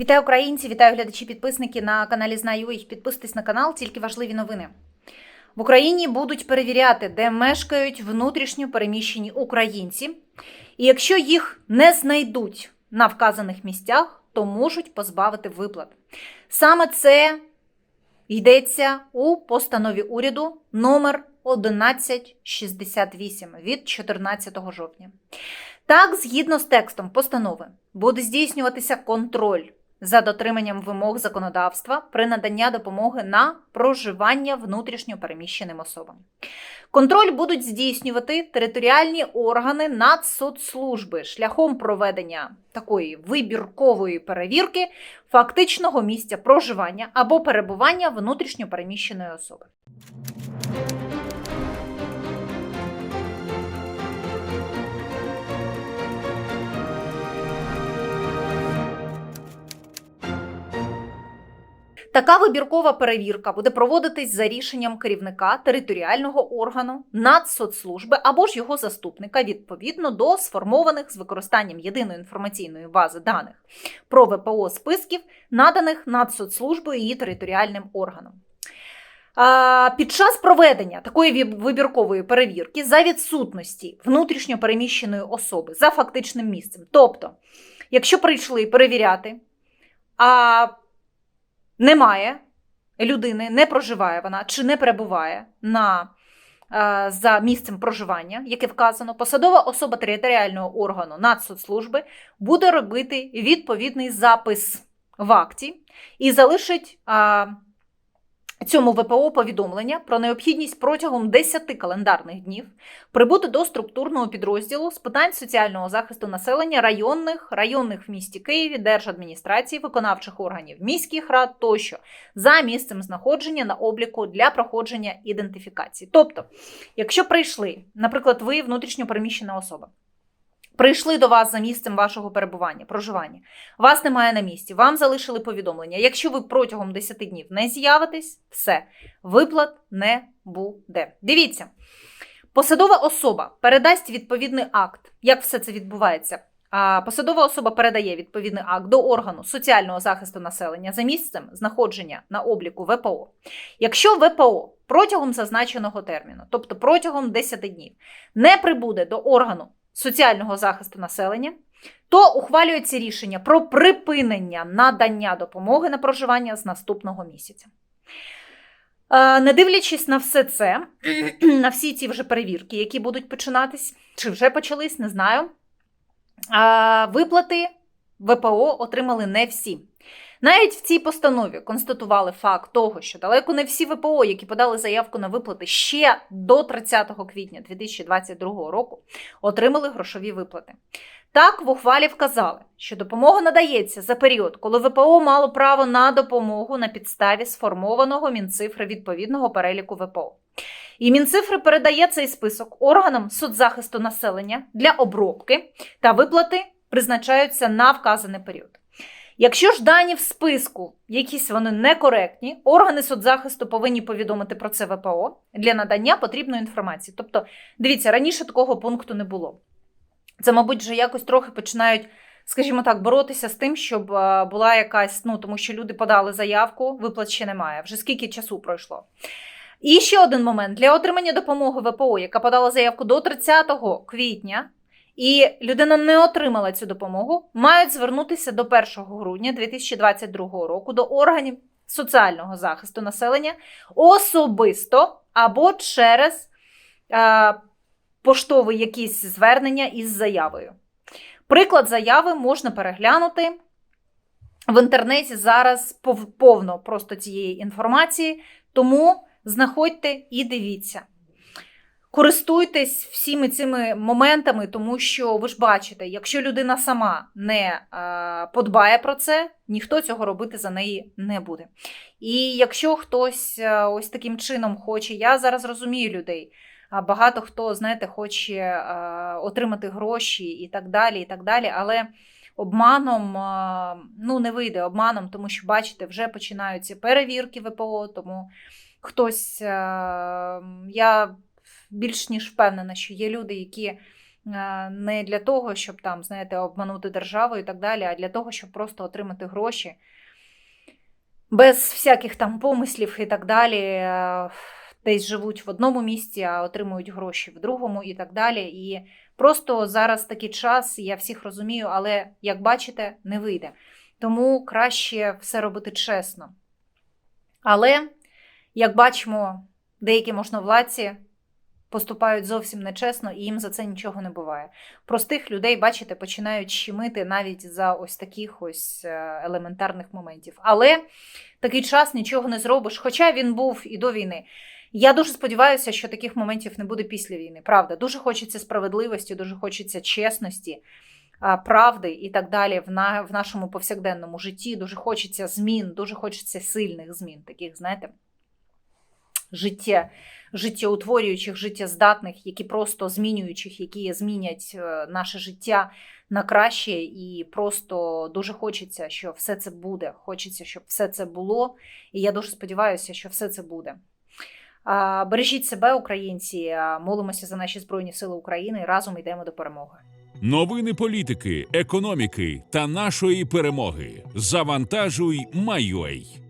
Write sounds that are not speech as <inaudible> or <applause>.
Вітаю українці, вітаю глядачі, підписники на каналі Знаю їх. Підписуйтесь на канал, тільки важливі новини. В Україні будуть перевіряти, де мешкають внутрішньо переміщені українці. І якщо їх не знайдуть на вказаних місцях, то можуть позбавити виплат. Саме це йдеться у постанові уряду номер 1168 від 14 жовтня. Так, згідно з текстом постанови, буде здійснюватися контроль за дотриманням вимог законодавства при наданні допомоги на проживання внутрішньо переміщеним особам. Контроль будуть здійснювати територіальні органи Нацсоцслужби шляхом проведення такої вибіркової перевірки фактичного місця проживання або перебування внутрішньо переміщеної особи. Така вибіркова перевірка буде проводитись за рішенням керівника територіального органу Нацсоцслужби або ж його заступника відповідно до сформованих з використанням єдиної інформаційної бази даних про ВПО списків, наданих Нацсоцслужбою і її територіальним органом. Під час проведення такої вибіркової перевірки за відсутності внутрішньо переміщеної особи за фактичним місцем. Тобто, якщо прийшли перевіряти, а немає людини, не проживає вона чи не перебуває на, е, за місцем проживання, яке вказано, посадова особа територіального органу Нацсоцслужби буде робити відповідний запис в акті і залишить а, цьому ВПО повідомлення про необхідність протягом 10 календарних днів прибути до структурного підрозділу з питань соціального захисту населення районних, районних в місті Києві, держадміністрації, виконавчих органів міських рад тощо за місцем знаходження на обліку для проходження ідентифікації. Тобто, якщо прийшли, наприклад, ви внутрішньо переміщена особа. Прийшли до вас за місцем вашого перебування, проживання. Вас немає на місці, вам залишили повідомлення. Якщо ви протягом 10 днів не з'явитесь, все, виплат не буде. Дивіться, посадова особа передасть відповідний акт. Як все це відбувається? Посадова особа передає відповідний акт до органу соціального захисту населення за місцем знаходження на обліку ВПО. Якщо ВПО протягом зазначеного терміну, тобто протягом 10 днів, не прибуде до органу соціального захисту населення, то ухвалюється рішення про припинення надання допомоги на проживання з наступного місяця. Е, Не дивлячись на все це, <clears throat> на всі ці вже перевірки, які будуть починатись, чи вже почались, не знаю. е, Виплати ВПО отримали не всі. Навіть в цій постанові констатували факт того, що далеко не всі ВПО, які подали заявку на виплати ще до 30 квітня 2022 року, отримали грошові виплати. Так, в ухвалі вказали, що допомога надається за період, коли ВПО мало право на допомогу на підставі сформованого Мінцифри відповідного переліку ВПО. І Мінцифри передає цей список органам соцзахисту населення для обробки та виплати призначаються на вказаний період. Якщо ж дані в списку якісь вони некоректні, органи соцзахисту повинні повідомити про це ВПО для надання потрібної інформації. Тобто, дивіться, раніше такого пункту не було. Це, мабуть, вже якось трохи починають, скажімо так, боротися з тим, щоб е, була якась, ну тому що люди подали заявку, виплат ще немає. Вже скільки часу пройшло. І ще один момент: для отримання допомоги ВПО, яка подала заявку до 30 квітня, і людина не отримала цю допомогу, мають звернутися до 1 грудня 2022 року до органів соціального захисту населення особисто або через е, поштові якісь звернення із заявою. Приклад заяви можна переглянути. В інтернеті зараз повно просто цієї інформації, тому знаходьте і дивіться. Користуйтесь всіми цими моментами, тому що ви ж бачите, якщо людина сама не е, подбає про це, ніхто цього робити за неї не буде. І якщо хтось е, ось таким чином хоче, я зараз розумію людей. Багато хто, знаєте, хоче е, отримати гроші і так далі, і так далі, але обманом ну, не вийде обманом, тому що, бачите, вже починаються перевірки ВПО, тому хтось, я більш ніж впевнена, що є люди, які е, не для того, щоб там, знаєте, обманути державу і так далі, а для того, щоб просто отримати гроші без всяких там помислів і так далі. е, Десь живуть в одному місці, а отримують гроші в другому і так далі. І просто зараз такий час, я всіх розумію, але як бачите, не вийде. Тому краще все робити чесно. Але, як бачимо, деякі можновладці поступають зовсім нечесно, і їм за це нічого не буває. Простих людей, бачите, починають щемити навіть за ось таких ось е, елементарних моментів. Але такий час нічого не зробиш, хоча він був і до війни. Я дуже сподіваюся, що таких моментів не буде після війни. Правда, дуже хочеться справедливості, дуже хочеться чесності, правди і так далі в, на, в нашому повсякденному житті. Дуже хочеться змін, дуже хочеться сильних змін, таких, знаєте, життя, життєутворюючих, життєздатних, які просто змінюючих, які змінять е, наше життя на краще, і просто дуже хочеться, що все це буде. Хочеться, щоб все це було. І я дуже сподіваюся, що все це буде. Бережіть себе, українці, молимося за наші збройні сили України. Разом йдемо до перемоги. Новини політики, економіки та нашої перемоги. Завантажуй, Майой.